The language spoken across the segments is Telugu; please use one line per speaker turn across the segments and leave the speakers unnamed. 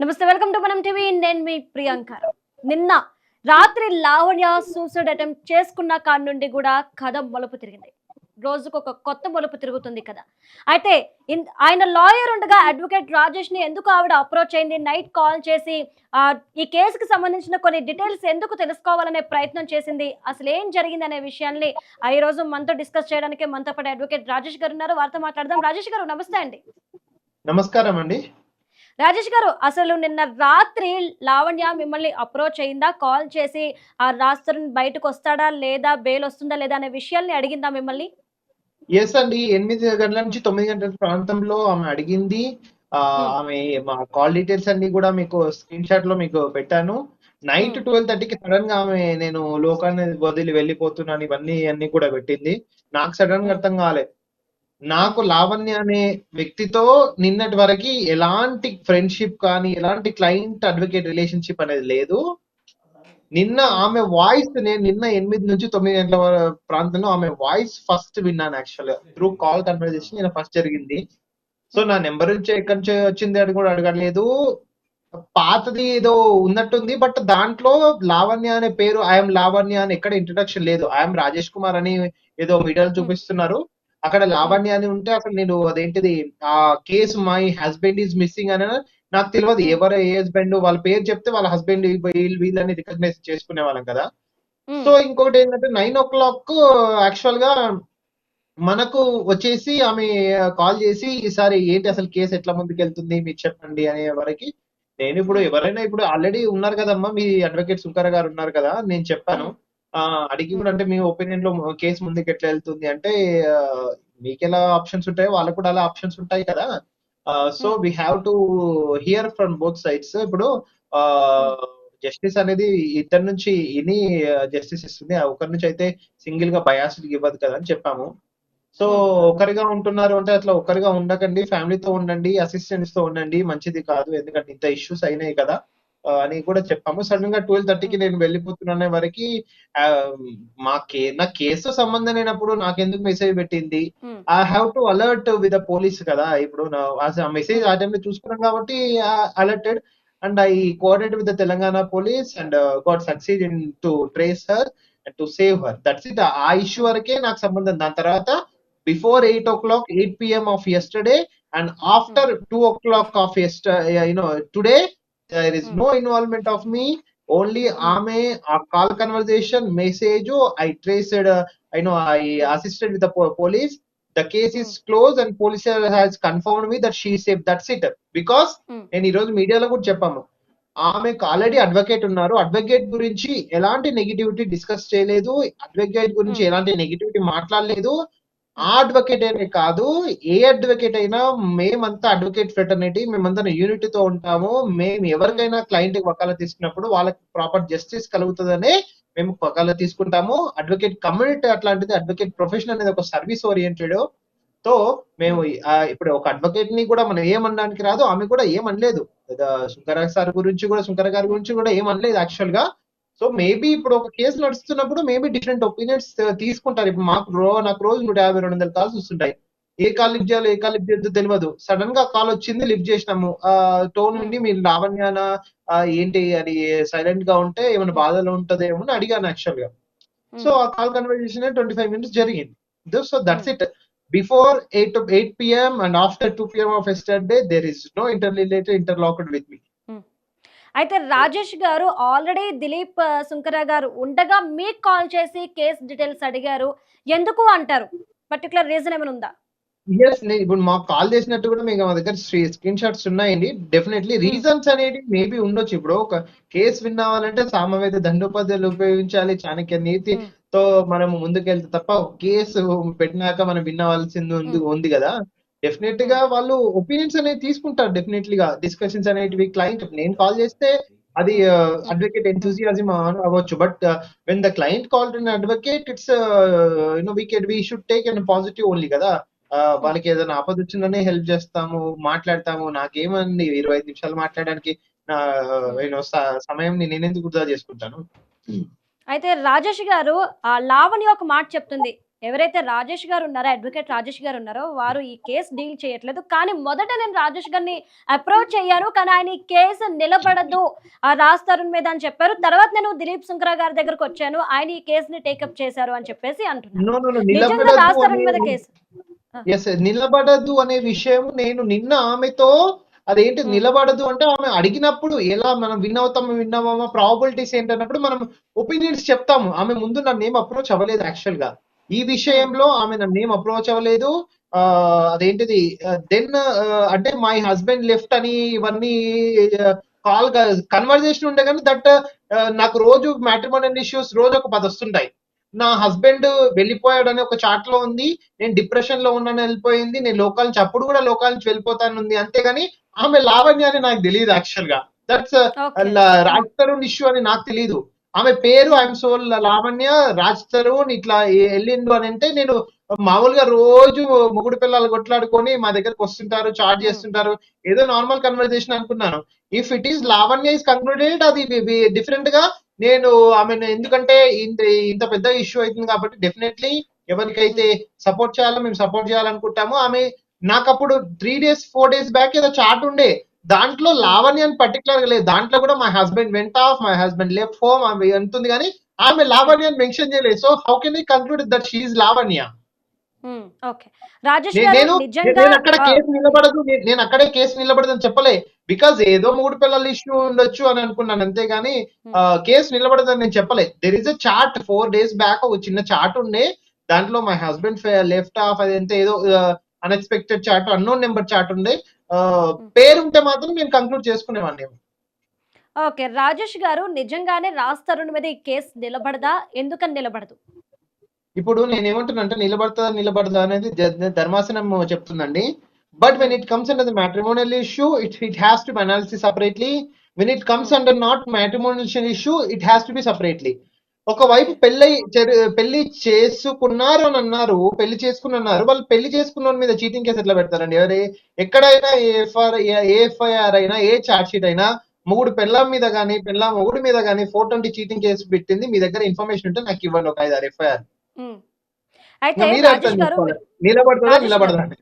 నమస్తే వెల్కమ్ టు మనం టీవీ. నేను మీ ప్రియాంక. నిన్న రాత్రి లావణ్య సూసైడ్ అటెంప్ట్ చేసుకున్న కాడి నుండి కూడా కథ మలుపు తిరిగింది. రోజుకు ఒక కొత్త మలుపు తిరుగుతుంది కదా. అయితే ఇన్- ఆయన లాయర్ ఉండగా అడ్వకేట్ రాజేష్ని ఎందుకు ఆవిడ అప్రోచ్ అయింది? నైట్ కాల్ చేసి ఆ, ఈ కేసుకి సంబంధించిన కొన్ని డీటెయిల్స్ ఎందుకు తెలుసుకోవాలనే ప్రయత్నం చేసింది? అసలు ఏం జరిగింది అనే విషయాన్ని ఈ రోజు మనతో డిస్కస్ చేయడానికి మనతో పాటు అడ్వకేట్ రాజేష్ గారు ఉన్నారు. వారితో మాట్లాడదాం. రాజేష్ గారు నమస్తే అండి.
నమస్కారం అండి.
రాజేష్ గారు అసలు నిన్న రాత్రి లావణ్య మిమ్మల్ని అప్రోచ్ అయిందా? కాల్ చేసి ఆ రాస్తరుణ్ బయటకు వస్తాడా? లేదా బెయిల్ వస్తుందా? లేదా అనే విషయాల్ని అడిగిందా మిమ్మల్ని?
ఎస్ అండి. ఎనిమిది గంటల నుంచి తొమ్మిది గంటల ప్రాంతంలో ఆమె అడిగింది. ఆ,
Hmm.
ఆమె మా కాల్ డీటెయిల్స్ అన్ని కూడా మీకు స్క్రీన్ షాట్లో మీకు పెట్టాను. Night
Hmm.
ట్వెల్వ్ థర్టీకి సడన్గా ఆమె నేను లోకాన్ని వదిలి వెళ్ళిపోతున్నాను. ఇవన్నీ అన్ని కూడా పెట్టింది. నాకు సడన్గా అర్థం కాలేదు నాకు లావణ్య అనే వ్యక్తితో నిన్నటి వరకు ఎలాంటి ఫ్రెండ్షిప్ కానీ ఎలాంటి క్లయింట్ అడ్వకేట్ రిలేషన్షిప్ అనేది లేదు. నిన్న ఆమె వాయిస్ నేను నిన్న ఎనిమిది నుంచి తొమ్మిది గంటల ప్రాంతంలో ఆమె వాయిస్ ఫస్ట్ విన్నాను యాక్చువల్ త్రూ కాల్ కన్వర్జేషన్ నేను ఫస్ట్ జరిగింది. సో నా నెంబర్ నుంచి ఎక్కడి నుంచి వచ్చింది అని కూడా అడగలేదు. పాతది ఏదో ఉన్నట్టుంది బట్ దాంట్లో లావణ్య అనే పేరు ఐఎమ్ లావణ్య అని ఎక్కడ ఇంట్రడక్షన్ లేదు. ఐఎమ్ రాజేష్ కుమార్ అని ఏదో మీడియాలో చూపిస్తున్నారు. అక్కడ లావణ్య అని ఉంటే అసలు నేను అదేంటిది ఆ case my husband is missing అని నాకు తెలియదు ఎవరు ఏ హస్బెండ్ వాళ్ళ పేరు చెప్తే వాళ్ళ హస్బెండ్ వీళ్ళని రికగ్నైజ్ చేసుకునే వాళ్ళం కదా. సో ఇంకొకటి ఏంటంటే నైన్ ఓ క్లాక్ యాక్చువల్గా మనకు వచ్చేసి ఆమె కాల్ చేసి ఈసారి ఏంటి అసలు కేసు ఎట్లా ముందుకు వెళ్తుంది మీరు చెప్పండి అనే వరకు నేను ఇప్పుడు ఎవరైనా ఇప్పుడు ఆల్రెడీ ఉన్నారు కదమ్మా. మీ అడ్వకేట్ సుంకర గారు ఉన్నారు కదా నేను చెప్పాను. అడిగి కూడా అంటే మీ ఒపీనియన్లో కేసు ముందుకు ఎట్లా వెళ్తుంది అంటే మీకు ఎలా ఆప్షన్స్ ఉంటాయో వాళ్ళకు కూడా అలా ఆప్షన్స్ ఉంటాయి కదా. So we have to hear from both sides ఇప్పుడు జస్టిస్ అనేది ఇద్దరి నుంచి ఇని జస్టిస్ ఇస్తుంది. ఆ ఒకరి నుంచి అయితే సింగిల్గా బయాస్డ్ ఇవ్వదు కదా అని చెప్పాము. సో ఒకరిగా ఉంటున్నారు అంటే అట్లా ఒకరిగా ఉండకండి. ఫ్యామిలీతో ఉండండి అసిస్టెంట్స్తో ఉండండి. మంచిది కాదు. ఎందుకంటే ఇంత ఇష్యూస్ అయినాయి కదా. అని కూడా చెప్పాము. సడన్గా ట్వెల్వ్ థర్టీకి నేను వెళ్ళిపోతున్నానే వరకు మా కే నా కేసు సంబంధం లేనప్పుడు నాకెందుకు మెసేజ్ పెట్టింది? I have to alert with the police కదా ఇప్పుడు నా మెసేజ్ ఆ టైంలో చూసుకున్నాం కాబట్టి alerted and I coordinate with the Telangana police and got succeed in to trace her and to save her that's it ఆ ఇష్యూ వరకే నాకు సంబంధం. దాని తర్వాత before eight o'clock eight PM of yesterday and after two o'clock of yester you know today there is no involvement of me only ఆమె ఆ call conversation message I traced I know I assisted with the police the case is closed and police has confirmed me that she is safe. That's it. Because
um,
నేను ఈ రోజు మీడియాలో కూడా చెప్పాము. ఆమెకు ఆల్రెడీ అడ్వకేట్ ఉన్నారు. అడ్వకేట్ గురించి ఎలాంటి నెగిటివిటీ డిస్కస్ చేయలేదు. అడ్వకేట్ గురించి
Hmm.
ఎలాంటి నెగిటివిటీ మాట్లాడలేదు. ఆ అడ్వకేట్ అనే కాదు ఏ అడ్వకేట్ అయినా మేమంతా అడ్వకేట్ ఫ్రెటర్నిటీ మేమంతా యూనిటీతో ఉంటాము. మేము ఎవరికైనా క్లయింట్ వకాల తీసుకున్నప్పుడు వాళ్ళకి ప్రాపర్ జస్టిస్ కలుగుతుందనే మేము వకాల తీసుకుంటాము. అడ్వకేట్ కమ్యూనిటీ అట్లాంటిది అడ్వకేట్ ప్రొఫెషన్ అనేది ఒక సర్వీస్ ఓరియంటెడ్తో మేము ఇప్పుడు ఒక అడ్వకేట్ని కూడా మనం ఏమనడానికి రాదు ఆమె కూడా ఏమనలేదు. శంకర సార్ గురించి కూడా శంకర గారి గురించి కూడా ఏమనలేదు యాక్చువల్గా. సో మేబీ ఇప్పుడు ఒక కేసు నడుస్తున్నప్పుడు మేబీ డిఫరెంట్ ఒపీనియన్స్ తీసుకుంటారు. ఇప్పుడు మాకు రో నాకు రోజు నూట యాభై రెండు వందల కాల్స్ వస్తుంటాయి. ఏ కాల్ లిఫ్ట్ చేయాలో ఏ కాల్ లిఫ్ట్ చేద్దో తెలియదు సడన్గా కాల్ వచ్చింది లిఫ్ట్ చేసినాము. టోన్ నుండి మీరు లావణ్యాన ఏంటి అది సైలెంట్గా ఉంటే ఏమైనా బాధలో ఉంటదేమో అని అడిగాను
యాక్చువల్గా.
సో ఆ call conversation twenty five minutes జరిగింది. So that's it before eight eight PM and after two PM of yesterday there is no inter related interlocked with me
అయితే రాజేష్ గారు ఆల్రెడీ దిలీప్ సుంకర గారు ఉండగా మీకు కాల్ చేసి కేస్ డీటెయిల్స్ అడిగారు. ఎందుకు అంటారు? పర్టికులర్ రీజన్ ఏమైనా ఉందా?
ఎస్ ఇప్పుడు మాకు కాల్ చేసినట్టు కూడా మీకు మా దగ్గర స్క్రీన్ షాట్స్ ఉన్నాయండి. డెఫినెట్లీ రీజన్స్ అనేవి మేబీ ఉండొచ్చు. ఇప్పుడు ఒక కేసు విన్నావాలంటే సామవేద దండోపాధ్యాయులు ఉపయోగించాలి చాణక్య నీతి
Hmm.
తో మనం ముందుకెళ్తే తప్ప ఒక కేసు పెట్టినాక మనం విన్నవలసింది
Hmm.
ఉంది కదా. డెఫినెట్గా వాళ్ళు ఒపీనియన్స్ అనేవి తీసుకుంటారు డెఫినెట్లీ గా. డిస్కషన్స్ అనేటివి క్లయింట్ నేను కాల్ చేస్తే అది అడ్వకేట్ ఎంతూజియాజం అవ్వచ్చు. But when the client call on advocate it's you know we could we should take and positive only కదా. వాళ్ళకి ఏదైనా ఆపద వచ్చిందనే హెల్ప్ చేస్తాము మాట్లాడతాము. నాకేమంది ఇరవై ఐదు నిమిషాలు మాట్లాడడానికి నా యూనో సమయం నేను ఎందుకు వృధా చేసుకుంటాను?
అయితే రాజేష్ గారు ఆ లావణి ఒక మాట చెప్తుంది. ఎవరైతే రాజేష్ గారు ఉన్నారో అడ్వకేట్ రాజేష్ గారు ఉన్నారో వారు ఈ కేసు డీల్ చేయట్లేదు. కానీ మొదట నేను రాజేష్ గారిని అప్రోచ్ అయ్యాను. కానీ ఆయన ఈ కేసు నిలబడదు. ఆ రాజ్ తరుణ్ మీద అని చెప్పారు. తర్వాత నేను దిలీప్ సుంకరా గారి దగ్గరకు వచ్చాను. ఆయన ఈ కేసుని టేకప్ చేశారు అని చెప్పేసి అంటున్నారు రాజ్ తరుణ్ మీద
నిలబడదు
కేసు.
నిలబడదు అనే విషయం నేను నిన్న ఆమెతో అదేంటి. నిలబడదు అంటే ఆమె అడిగినప్పుడు ఎలా మనం విన్ అవుతాము విన్నామా ప్రాబిలిటీస్ ఏంటన్నప్పుడు మనం ఒపీనియన్స్ చెప్తాము. ఆమె ముందు నన్ను ఏం అప్రోచ్ అవ్వలేదు యాక్చువల్గా. ఈ విషయంలో ఆమె నన్ను ఏం అప్రోచ్ అవ్వలేదు. ఆ, అదేంటిది? దెన్ అంటే మై హస్బెండ్ లెఫ్ట్ అని ఇవన్నీ కాల్ కన్వర్జేషన్ ఉండే కానీ దట్ నాకు రోజు మ్యాట్రిమోనియల్ ఇష్యూస్ రోజు ఒక పది వస్తుంటాయి. నా హస్బెండ్ వెళ్ళిపోయాడని ఒక చాట్లో ఉంది. నేను డిప్రెషన్లో ఉన్నాను వెళ్ళిపోయింది. నేను లోకాల నుంచి అప్పుడు కూడా లోకాల నుంచి వెళ్ళిపోతాను ఉంది. అంతేగాని ఆమె లావణ్య అని నాకు తెలియదు యాక్చువల్గా. దట్స్ రాజ్ తరుణ్ ఇష్యూ అని నాకు తెలియదు ఆమె పేరు ఐఎమ్ సో లావణ్య రాజ్ తరుణ్ ఇట్లా వెళ్ళిండు అని అంటే నేను మామూలుగా రోజు మొగుడు పిల్లలు కొట్లాడుకొని మా దగ్గరకు వస్తుంటారు చాట్ చేస్తుంటారు ఏదో నార్మల్ కన్వర్జేషన్ అనుకున్నాను. If it is Lavanya is concluded అది డిఫరెంట్గా నేను ఆమె ఎందుకంటే ఇంత ఇంత పెద్ద ఇష్యూ అవుతుంది కాబట్టి డెఫినెట్లీ ఎవరికైతే సపోర్ట్ చేయాలో మేము సపోర్ట్ చేయాలనుకుంటాము ఆమె నాకు అప్పుడు three days four days back ఏదో చాట్ ఉండే. దాంట్లో లావణ్య అని పర్టికులర్గా లేదు. దాంట్లో కూడా my husband went of my husband left home ఆమె అంటుంది కానీ ఆమె లావణ్య అని మెన్షన్ చేయలేదు so how can I conclude that she's Lavanya?
Okay Rajesh
నేను అక్కడ కేసు నిలబడదు. నేను అక్కడే కేసు నిలబడదు అని చెప్పలే. బికాజ్ ఏదో మూడు పిల్లల ఇష్యూ ఉండొచ్చు అని అనుకున్నాను అంతేగాని ఆ, కేసు నిలబడదు అని నేను చెప్పలే. There is a chart four days back ఒక చిన్న చార్ట్ ఉండే. దాంట్లో మై హస్బెండ్ లెఫ్ట్ ఆఫ్ అది ఎంత ఏదో unexpected chart unknown number chart ఉండే. పేరు ఉంటే మాత్రం నేను కంక్లూడ్ చేసుకునేవాడిని.
ఓకే రాజేష్ గారు నిజంగానే రాజ్ తరుణ్ మీద ఈ కేసు నిలబడదా? ఎందుకని నిలబడదు?
ఇప్పుడు నేను ఏమంటున్నా అంటే నిలబడతా నిలబడదా అనేది ధర్మాసనం చెప్తుందండి. But when it comes under the matrimonial issue it it has to be analysis separately when it comes under not matrimonial issue it has to be separately ఒకవైపు పెళ్ళి పెళ్ళి చేసుకున్నారు అని అన్నారు పెళ్ళి చేసుకుని అన్నారు వాళ్ళు పెళ్ళి చేసుకున్న మీద చీటింగ్ కేసు ఎట్లా పెడతారండి? ఎవరి? ఎక్కడైనా ఏ ఎఫ్ఐఆర్ ఏ ఎఫ్ఐఆర్ అయినా ఏ చార్జ్ షీట్ అయినా మొగుడు పెళ్ళాం మీద కానీ పెళ్ళాం మొగుడు మీద కానీ ఫోర్ ట్వంటీ చీటింగ్ కేసు పెట్టింది మీ దగ్గర ఇన్ఫర్మేషన్ ఉంటే నాకు ఇవ్వండి ఒక ఐదారు ఎఫ్ఐఆర్. నిలబడుతుందా
రాజేష్
నిలబడదా అని.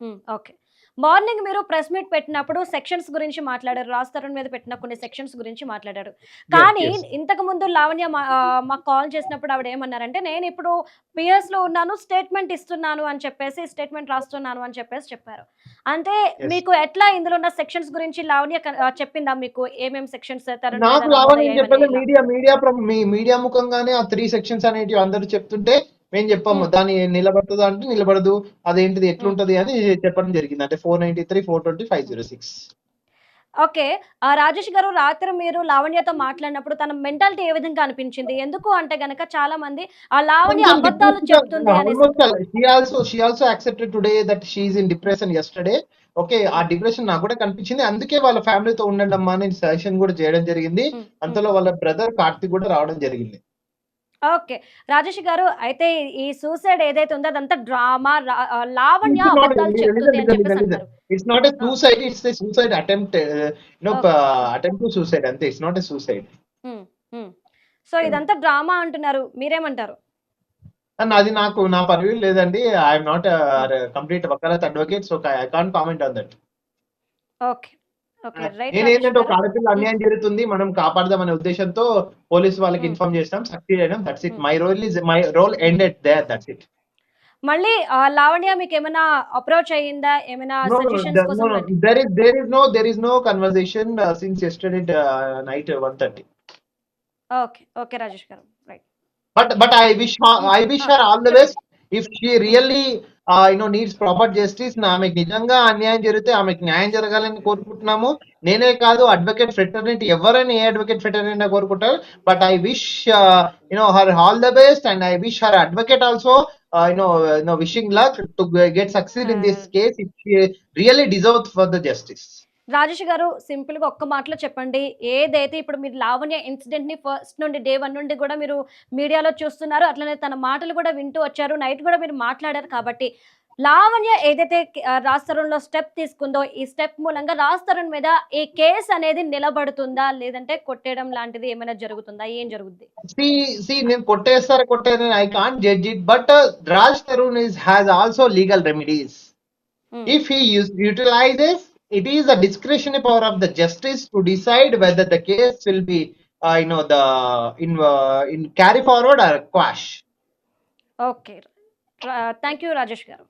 Um, okay. మార్నింగ్ మీరు ప్రెస్ మీట్ పెట్టినప్పుడు సెక్షన్స్ గురించి మాట్లాడారు రాజ్ తరుణ్ మీద పెట్టిన కొన్ని సెక్షన్స్ గురించి మాట్లాడారు కానీ. ఇంతకు ముందు లావణ్య మాకు కాల్ చేసినప్పుడు ఆవిడ ఏమన్నారంటే నేను ఇప్పుడు పిఎస్లో ఉన్నాను స్టేట్మెంట్ ఇస్తున్నాను అని చెప్పేసి స్టేట్మెంట్ రాస్తున్నాను అని చెప్పేసి చెప్పారు అంటే. మీకు ఎట్లా ఇందులో ఉన్న సెక్షన్స్ గురించి లావణ్య చెప్పిందా మీకు ఏమేం సెక్షన్స్
నాకు లావణ్య? మీడియా మీడియా మీ మీడియా ముఖంగానే ఆ త్రీ సెక్షన్స్ అనేటివి అందరూ చెప్తుంటే మేము చెప్పాము. దాని నిలబడుతుందా అంటే నిలబడదు. అదేంటిది ఎట్లుంటది అని చెప్పడం జరిగింది. అంటే four ninety three four twenty five zero six.
Okay. ఆ రాజేష్ గారు రాత్రి మీరు లావణ్యతో మాట్లాడినప్పుడు తన మెంటాలిటీ ఏ విధంగా అనిపించింది? ఎందుకు అంటే గనక చాలా మంది ఆ లావణ్య అబద్ధాలు చెప్తుంది
today that she's in depression yesterday okay ఆ డిప్రెషన్ నాకు కూడా కనిపించింది. అందుకే వాళ్ళ ఫ్యామిలీతో ఉండండి అమ్మా అని సజెషన్ కూడా చేయడం జరిగింది. అంతలో వాళ్ళ బ్రదర్ కార్తిక్ కూడా రావడం జరిగింది.
ఓకే. రాజేష్ గారు అయితే ఈ సూసైడ్ ఏదైతే ఉందో అదంతా డ్రామా లావణ్య అబద్ధాలు చెప్తుంది అని చెప్పేసి. అంటారు
it's not a suicide it's a suicide attempt no. Attempt to suicide అంతే. It's not a suicide.
So ఇదంతా డ్రామా అంటున్నారు. మీరేమంటారు?
అది నాకు నా పరివి లేదండి. I'm not complete vakalat advocate so I can't comment on that
okay. Okay right
నేను ఏంటంటే ఒక ఆడపిల్ల అన్యాయం జరుగుతుంది మనం కాపాడదాం అనే ఉద్దేశంతో పోలీస్ వాళ్ళకి. ఇన్ఫార్మ్ చేస్తాం సక్సీడ్ అయినాం that's it. My role is my role ended there that's it
మళ్ళీ లావణ్య మీకు ఏమైనా అప్రోచ్ అయ్యిందా ఏమైనా సజెషన్స్ కోసం
no there is no conversation uh, since yesterday uh, night uh, 1:30.
Okay okay Rajesh garu right
but I wish her I wish her all the best. If she really uh, you know needs proper justice, నా ఆమెకు నిజంగా అన్యాయం జరిగితే ఆమెకు న్యాయం జరగాలని కోరుకుంటున్నాము. నేనే కాదు అడ్వకేట్ ఫ్రెటర్నిటీ ఎవరైనా ఏ అడ్వకేట్ ఫ్రెటర్నిటీ కోరుకుంటారు. But I wish you know her all the best and I wish her advocate also you know you know wishing luck to get succeed in this case. She really deserve for the justice.
Rajesh garu సింపుల్గా ఒక్క మాటలో చెప్పండి. ఏదైతే ఇప్పుడు మీరు లావణ్య ఇన్సిడెంట్ని ఫస్ట్ నుండి డే వన్ నుండి కూడా మీరు మీడియాలో చూస్తున్నారు. అట్లనే తన మాటలు కూడా వింటూ వచ్చారు. నైట్ కూడా మీరు మాట్లాడారు కాబట్టి లావణ్య ఏదైతే ఆ, రాజ్ తరుణ్లో స్టెప్ తీసుకుందో ఈ స్టెప్ మూలంగా రాజ్ తరుణ్ మీద ఈ కేసు అనేది నిలబడుతుందా? లేదంటే కొట్టేయడం లాంటిది ఏమైనా జరుగుతుందా? ఏం జరుగుద్ది?
నేను కొట్టేస్తారు కొట్టేది I can't judge it but Raj Tarun is has also legal remedies he use, utilizes it is a discretionary power of the justice to decide whether the case will be uh, you know the in uh, in carry forward or quash.
Okay. Thank you, Rajesh Garu.